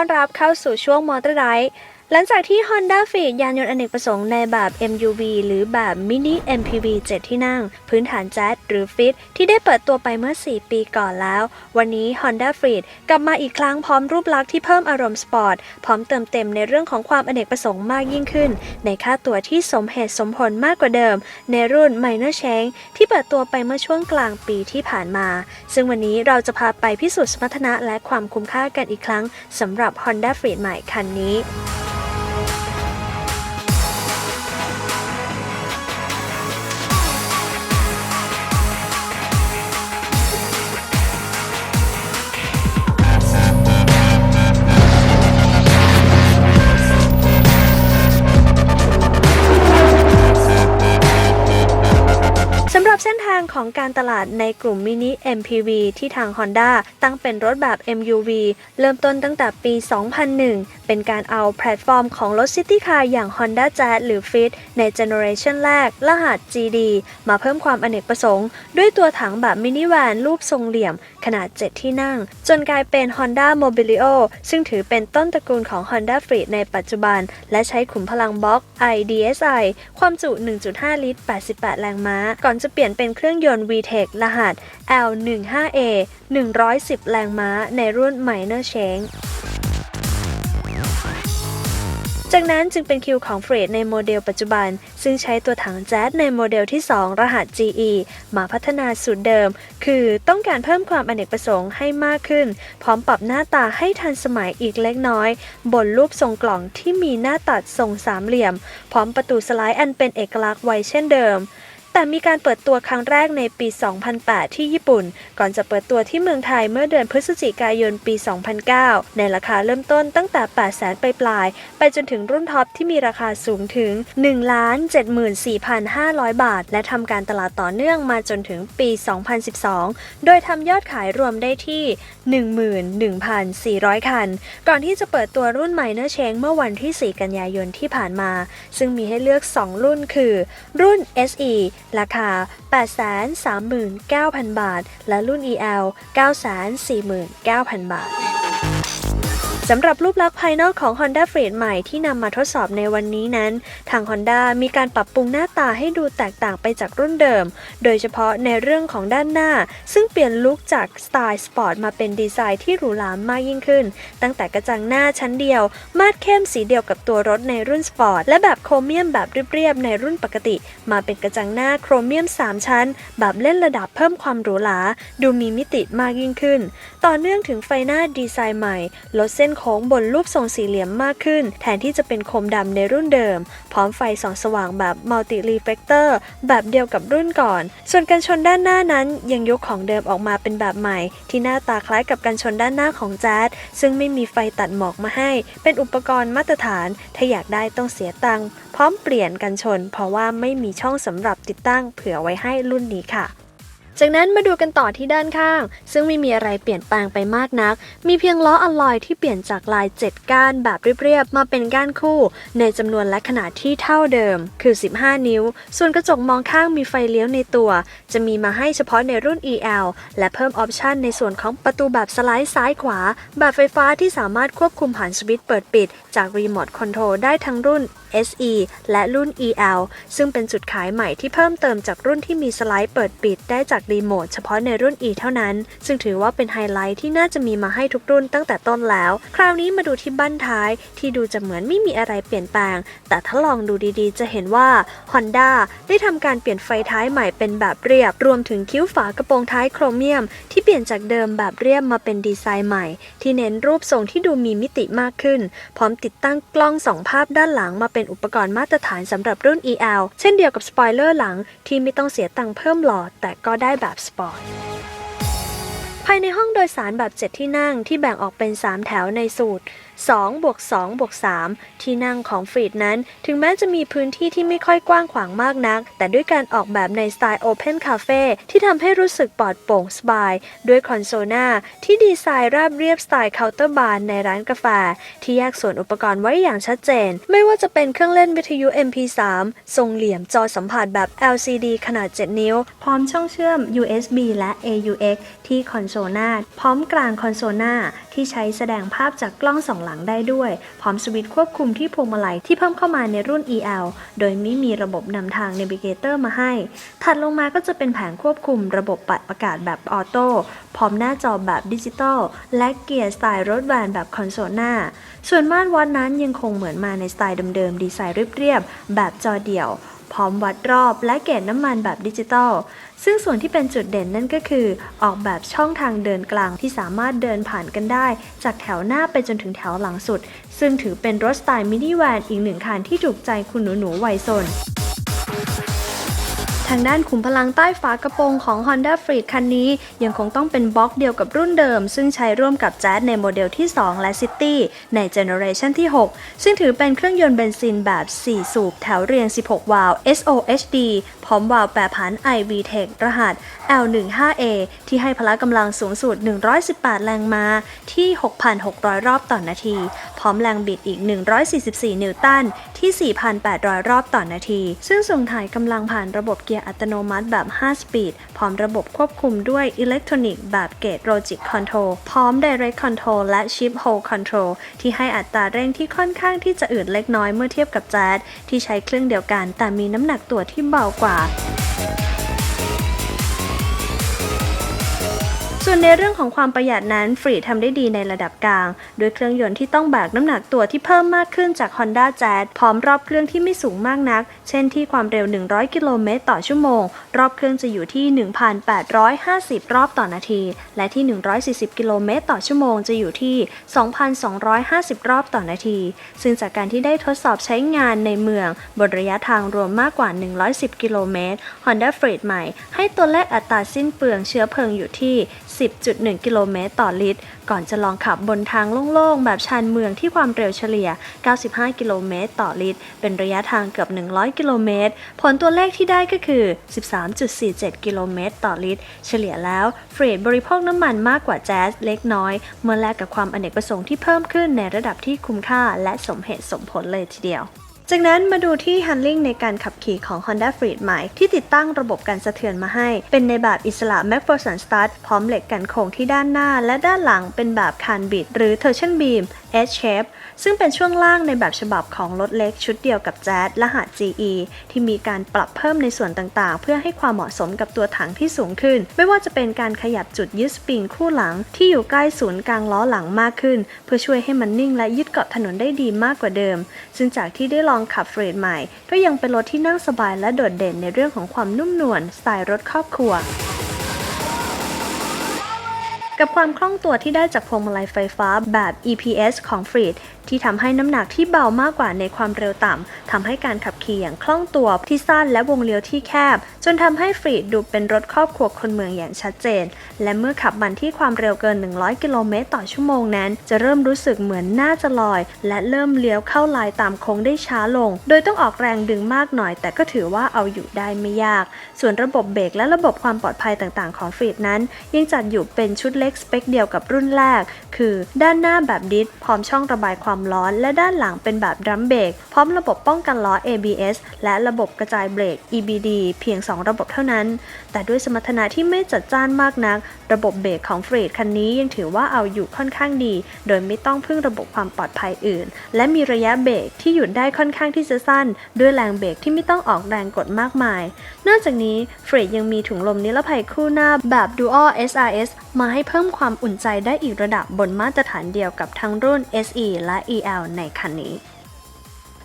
ต้อนรับเข้าสู่ช่วงมอเตอร์ไรด์ หลังจากที่ Honda f e e d ยานยนต์อเนกประสงค์ในแบบ MUV หรือแบบ Mini MPV 7 ที่นั่ง พื้นฐานแจ๊ดหรือ Fit ที่ได้เปิดตัวไปเมื่อ 4 ปีก่อนแล้ว วันนี้ Honda f e e d กลับมาอีกครั้งพร้อมรูปลักษณ์ที่เพิ่มอารมณ์สปอร์ต พร้อมเติมเต็มในเรื่องของความอเนกประสงค์มากยิ่งขึ้น ในค่าตัวที่สมเหตุสมผลมากกว่าเดิม ในรุ่น Minor Change ที่เปิดตัวไปเมื่อช่วงกลางปีที่ผ่านมา ซึ่งวันนี้เราจะพาไปพิสูจน์สมรรถนะและความคุ้มค่ากันอีกครั้งสำหรับ Honda f e e d ใหม่คันนี้างของการตลาดในกลุ่มมินิ MPV ที่ทาง Honda ตั้งเป็นรถแบบ MUV เริ่มต้นตั้งแต่ปี 2001 เป็นการเอาแพลตฟอร์มของรถซิตี้คาร์อย่าง Honda Jazz หรือ Fit ในเจเนอเรชันแรกรหัส GD มาเพิ่มความอเนกประสงค์ ด้วยตัวถังแบบมินิแวนรูปทรงเหลี่ยม ขนาด 7 ที่นั่ง จนกลายเป็น Honda Mobilio ซึ่งถือเป็นต้นตระกูลของ Honda f r e e ในปัจจุบัน และใช้ขุมพลังบล็อก IDSI ความจุ 1.5 ลิตร 88 แรงม้า ก่อนจะเปลี่ยนเป็นเครื่องื่องยนต์ VTEC รหัส L15A 110 แรงม้าในรุ่น Minor Change จากนั้นจึงเป็นคิวของเฟรดในโมเดลปัจจุบัน ซึ่งใช้ตัวถังแจ๊สในโมเดลที่ 2 รหัส GE มาพัฒนาสูตรเดิม คือต้องการเพิ่มความอเนกประสงค์ให้มากขึ้น พร้อมปรับหน้าตาให้ทันสมัยอีกเล็กน้อย บนรูปทรงกล่องที่มีหน้าตัดทรงสามเหลี่ยม พร้อมประตูสไลด์อันเป็นเอกลักษณ์ไว้เช่นเดิม แต่มีการเปิดตัวครั้งแรกในปี 2008 ที่ญี่ปุ่น ก่อนจะเปิดตัวที่เมืองไทยเมื่อเดือนพฤศจิกายนปี 2009 ในราคาเริ่มต้นตั้งแต่ 800,000ไปปลาย ไปจนถึงรุ่นท็อปที่มีราคาสูงถึง 1,74,500 บาท และทำการตลาดต่อเนื่องมาจนถึงปี 2012 โดยทำยอดขายรวมได้ที่ 11,400 คัน ก่อนที่จะเปิดตัวรุ่นใหม่เนอร์เชงเมื่อวันที่ 4 กันยายนที่ผ่านมา ซึ่งมีให้เลือก 2 รุ่นคือ รุ่น SE ราคา 839,000 บาท และรุ่น EL 949,000 บาท สำหรับรูปลักษณ์ภายนอกของ Honda f r e e d ใหม่ที่นำมาทดสอบในวันนี้นั้น ทาง Honda มีการปรับปรุงหน้าตาให้ดูแตกต่างไปจากรุ่นเดิม โดยเฉพาะในเรื่องของด้านหน้า ซึ่งเปลี่ยนลุคจากสไตล์สปอร์ตมาเป็นดีไซน์ที่หรูหรามากยิ่งขึ้น ตั้งแต่กระจังหน้าชั้นเดียว มาดเข้มสีเดียวกับตัวรถในรุ่นสปอร์ต และแบบโครเมียมแบบเรียบๆในรุ่นปกติ มาเป็นกระจังหน้าโครเมียม 3 ชั้น แบบเล่นระดับเพิ่มความหรูหราดูมีมิติมากยิ่งขึ้น ต่อเนื่องถึงไฟหน้าดีไซน์ใหม่ลดเส้นโค้งบนรูปทรงสี่เหลี่ยมมากขึ้น แทนที่จะเป็นโคมดำในรุ่นเดิม พร้อมไฟส่องสว่างแบบมัลติรีเฟ l เตอร์แบบเดียวกับรุ่นก่อน ส่วนกันชนด้านหน้านั้นยังยกของเดิมออกมาเป็นแบบใหม่ ที่หน้าตาคล้ายกับกันชนด้านหน้าของแจ๊สซึ่งไม่มีไฟตัดหมอกมาให้ เป็นอุปกรณ์มาตรฐาน ถ้าอยากได้ต้องเสียตังค์พร้อมเปลี่ยนกันชน เพราะว่าไม่มีช่องสำหรับติดตั้งเผื่อไว้ให้รุ่นนี้ค่ะ จากนั้นมาดูกันต่อที่ด้านข้าง ซึ่งไม่มีอะไรเปลี่ยนแปลงไปมากนัก มีเพียงล้ออลลอยที่เปลี่ยนจากลาย 7 ก้านแบบเรียบๆ มาเป็นก้านคู่ ในจำนวนและขนาดที่เท่าเดิม คือ 15 นิ้ว ส่วนกระจกมองข้างมีไฟเลี้ยวในตัว จะมีมาให้เฉพาะในรุ่น EL และเพิ่มออปชันในส่วนของประตูแบบสไลด์ซ้ายขวา แบบไฟฟ้าที่สามารถควบคุมผ่านสวิตช์เปิดปิด จากรีโมทคอนโทรลได้ทั้งรุ่น SE และรุ่น EL ซึ่งเป็นจุดขายใหม่ที่เพิ่มเติมจากรุ่นที่มีสไลด์เปิดปิดได้จากรีโมทเฉพาะในรุ่น E เท่านั้น ซึ่งถือว่าเป็นไฮไลท์ที่น่าจะมีมาให้ทุกรุ่นตั้งแต่ต้นแล้ว คราวนี้มาดูที่บั้นท้ายที่ดูจะเหมือนไม่มีอะไรเปลี่ยนแปลง แต่ถ้าลองดูดีๆ จะเห็นว่า Honda ได้ทำการเปลี่ยนไฟท้ายใหม่เป็นแบบเรียบ รวมถึงคิ้วฝากระโปรงท้ายโครเมียม ที่เปลี่ยนจากเดิมแบบเรียบมาเป็นดีไซน์ใหม่ ที่เน้นรูปทรงที่ดูมีมิติมากขึ้น พร้อมติดตั้งกล้องสองภาพด้านหลังมาเป็นอุปกรณ์มาตรฐานสำหรับรุ่น EL เช่นเดียวกับสปอยเลอร์หลังที่ไม่ต้องเสียตังค์เพิ่มหลอดแต่ก็ได้แบบสปอร์ต ภายในห้องโดยสารแบบ 7 ที่นั่งที่แบ่งออกเป็น 3 แถวในสูตร 2บวก2บวก3ที่นั่งของฟรีดนั้น ถึงแม้จะมีพื้นที่ที่ไม่ค่อยกว้างขวางมากนัก แต่ด้วยการออกแบบในสไตล์ Open Cafe ที่ทำให้รู้สึกปลอดโปร่งสบาย ด้วยคอนโซลหน้าที่ดีไซน์ราบเรียบสไตล์เคาน์เตอร์บาร์ในร้านกาแฟ ที่แยกส่วนอุปกรณ์ไว้อย่างชัดเจน ไม่ว่าจะเป็นเครื่องเล่นวิทยุ MP3 ทรงเหลี่ยมจอสัมผัสแบบ LCD ขนาด 7 นิ้ว พร้อมช่องเชื่อม USB และ AUX ที่คอนโซลหน้าพร้อมกลางคอนโซลหน้า ที่ใช้แสดงภาพจากกล้องสองหลังได้ด้วย พร้อมสวิตช์ควบคุมที่พวงมาลัยที่เพิ่มเข้ามาในรุ่น EL โดยไม่มีระบบนำทาง Navigator มาให้ ถัดลงมาก็จะเป็นแผงควบคุมระบบปัดอากาศแบบออโต้พร้อมหน้าจอแบบดิจิตอลและเกียร์สไตล์รถแวนแบบคอนโซลหน้า ส่วนม่านวัดนั้นยังคงเหมือนมาในสไตล์เดิมๆดีไซน์เรียบๆแบบจอเดี่ยว พร้อมวัดรอบและเกจน้ำมันแบบดิจิตอล ซึ่งส่วนที่เป็นจุดเด่นนั่นก็คือ ออกแบบช่องทางเดินกลางที่สามารถเดินผ่านกันได้ จากแถวหน้าไปจนถึงแถวหลังสุด ซึ่งถือเป็นรถสไตล์มินิแวนอีกหนึ่งคันที่ถูกใจคุณหนูๆวัยซน ทางด้านขุมพลังใต้ฝากระโปรงของ Honda Freed คันนี้ ยังคงต้องเป็นบล็อกเดียวกับรุ่นเดิม ซึ่งใช้ร่วมกับ Jazz ในโมเดลที่ 2 และ City ในเจเนอเรชันที่ 6 ซึ่งถือเป็นเครื่องยนต์เบนซินแบบ 4 สูบแถวเรียง 16 วาล์ว SOHD พร้อมวาล์วแปรผัน iVTEC รหัส L15A ที่ให้พละกำลังสูงสุด 118 แรงม้าที่ 6,600 รอบต่อนนาที พร้อมแรงบิดอีก 144 นิวตันที่ 4,800 รอบต่อนนาที ซึ่งส่งถ่ายกำลังผ่านระบบเกียร์อัตโนมัติแบบ 5 สปีด พร้อมระบบควบคุมด้วยอิเล็กทรอนิกส์แบบเกตโ o จิกคอนโทรลพร้อม Direct Control และ Shift Hold Control ที่ให้อัตราเร่งที่ค่อนข้างที่จะอืดเล็กน้อยเมื่อเทียบกับแจ๊สที่ใช้เครื่องเดียวกัน แต่มีน้ำหนักตัวที่เบากว่าส่วนในเรื่องของความประหยัดนั้นฟรีทำได้ดีในระดับกลาง โดยเครื่องยนต์ที่ต้องแบกน้ำหนักตัวที่เพิ่มมากขึ้นจาก Honda Jazz พร้อมรอบเครื่องที่ไม่สูงมากนัก เช่นที่ความเร็ว 100 กิโลเมตรต่อชั่วโมง รอบเครื่องจะอยู่ที่ 1,850 รอบต่อนาที และที่ 140 กิโลเมตรต่อชั่วโมงจะอยู่ที่ 2,250 รอบต่อนาที ซึ่งจากการที่ได้ทดสอบใช้งานในเมืองบนระยะทางรวมมากกว่า 110 กิโลเมตร Honda Freed ใหม่ ให้ตัวเลขอัตราสิ้นเปลืองเชื้อเพลิงอยู่ที่ 10.1 กิโลเมตรต่อลิตร ก่อนจะลองขับบนทางโล่งๆ แบบชานเมืองที่ความเร็วเฉลี่ย 95 กิโลเมตรต่อลิตร เป็นระยะทางเกือบ 100กิโลเมตร ผลตัวเลขที่ได้ก็คือ 13.47 กิโลเมตรต่อลิตร เฉลี่ยแล้วเฟรดบริโภคน้ำมันมากกว่าแจ๊สเล็กน้อย เมื่อแลกกับความอเนกประสงค์ที่เพิ่มขึ้นในระดับที่คุ้มค่าและสมเหตุสมผลเลยทีเดียว จากนั้นมาดูที่ handling ในการขับขี่ของ Honda Freed ใหม่ ที่ติดตั้งระบบการสะเทือนมาให้ เป็นในแบบอิสระ MacPherson Stud พร้อมเหล็กกันโค้งที่ด้านหน้า และด้านหลังเป็นแบบคานบิด หรือ torsion beam S shape ซึ่งเป็นช่วงล่างในแบบฉบับของรถเล็กชุดเดียวกับ Jazz รหัส GE ที่มีการปรับเพิ่มในส่วนต่างๆ เพื่อให้ความเหมาะสมกับตัวถังที่สูงขึ้น ไม่ว่าจะเป็นการขยับจุดยึดสปริงคู่หลัง ที่อยู่ใกล้ศูนย์กลางล้อหลังมากขึ้น เพื่อช่วยให้มันนิ่งและยึดเกาะถนนได้ดีมากกว่าเดิม ซึ่งจากที่ได้ลองขับเฟรดใหม่ ก็ยังเป็นรถที่นั่งสบายและโดดเด่นในเรื่องของความนุ่มนวลสไตล์รถครอบครัวกับความคล่องตัวที่ได้จากพวงมาลัยไฟฟ้าแบบ EPS ของ f r e e ที่ทำให้น้ำหนักที่เบามากกว่าในความเร็วต่ำทำให้การขับขี่อย่างคล่องตัวที่สั้นและวงเลี้ยวที่แคบ จนทำให้ฟรีดดูเป็นรถครอบครัวคนเมืองอย่างชัดเจน และเมื่อขับมันที่ความเร็วเกิน 100 กิโลเมตรต่อชั่วโมงนั้น จะเริ่มรู้สึกเหมือนน่าจะลอย และเริ่มเลี้ยวเข้าลายตามโค้งได้ช้าลง โดยต้องออกแรงดึงมากหน่อย แต่ก็ถือว่าเอาอยู่ได้ไม่ยาก ส่วนระบบเบรกและระบบความปลอดภัยต่างๆ ของฟรีดนั้น ยังจัดอยู่เป็นชุดเล็กสเปคเดียวกับรุ่นแรก คือ ด้านหน้าแบบดิสพร้อมช่องระบายความร้อน และด้านหลังเป็นแบบดรัมเบรกพร้อมระบบป้องกันล้อ ABS และระบบกระจายเบรก EBD เพียง 2 ระบบเท่านั้น แต่ด้วยสมรรถนะที่ไม่จัดจ้านมากนัก ระบบเบรกของเฟรดคันนี้ยังถือว่าเอาอยู่ค่อนข้างดี โดยไม่ต้องพึ่งระบบความปลอดภัยอื่น และมีระยะเบรกที่หยุดได้ค่อนข้างที่จะสั้น ด้วยแรงเบรกที่ไม่ต้องออกแรงกดมากมาย นอกจากนี้เฟรดยังมีถุงลมนิรภัยคู่หน้าแบบ Dual SRS มาให้เพิ่มความอุ่นใจได้อีกระดับบนมาตรฐานเดียวกับทั้งรุ่น SE และ EL ในคันนี้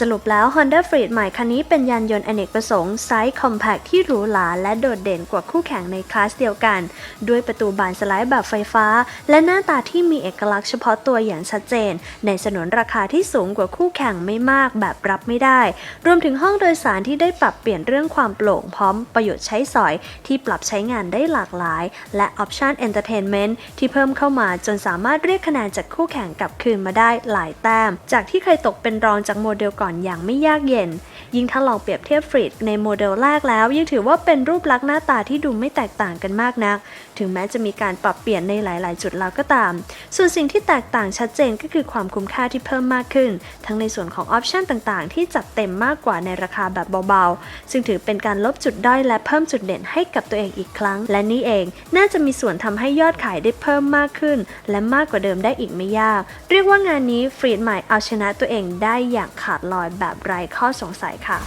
สรุปแล้ว Honda Freed ใหม่คันนี้เป็นยานยนต์อเนกประสงค์ไซส์คอมแพคที่หรูหราและโดดเด่นกว่าคู่แข่งในคลาสเดียวกัน ด้วยประตูบานสไลด์แบบไฟฟ้า และหน้าตาที่มีเอกลักษณ์เฉพาะตัวอย่างชัดเจน ในสนนราคาที่สูงกว่าคู่แข่งไม่มากแบบรับไม่ได้ รวมถึงห้องโดยสารที่ได้ปรับเปลี่ยนเรื่องความโปร่งพร้อมประโยชน์ใช้สอยที่ปรับใช้งานได้หลากหลาย และออปชันเอนเตอร์เทนเมนต์ที่เพิ่มเข้ามาจนสามารถเรียกคะแนนจากคู่แข่งกลับคืนมาได้หลายแต้ม จากที่เคยตกเป็นรองจากโมเดลก่อนอย่างไม่ยากเย็น ยิ่งถ้าลองเปรียบเทียบฟรีดในโมเดลแรกแล้วยังถือว่าเป็นรูปลักษณ์หน้าตาที่ดูไม่แตกต่างกันมากนัก ถึงแม้จะมีการปรับเปลี่ยนในหลาย ๆ จุดแล้วก็ตาม ส่วนสิ่งที่แตกต่างชัดเจนก็คือความคุ้มค่าที่เพิ่มมากขึ้น ทั้งในส่วนของออปชันต่าง ๆ ที่จัดเต็มมากกว่าในราคาแบบเบา ๆ ซึ่งถือเป็นการลบจุดด้อยและเพิ่มจุดเด่นให้กับตัวเองอีกครั้ง และนี่เองน่าจะมีส่วนทำให้ยอดขายได้เพิ่มมากขึ้น และมากกว่าเดิมได้อีกไม่ยาก เรียกว่างานนี้ฟรีดใหม่เอาชนะตัวเองได้อย่างขาดลอยแบบไร้ข้อสงสัยค่ะ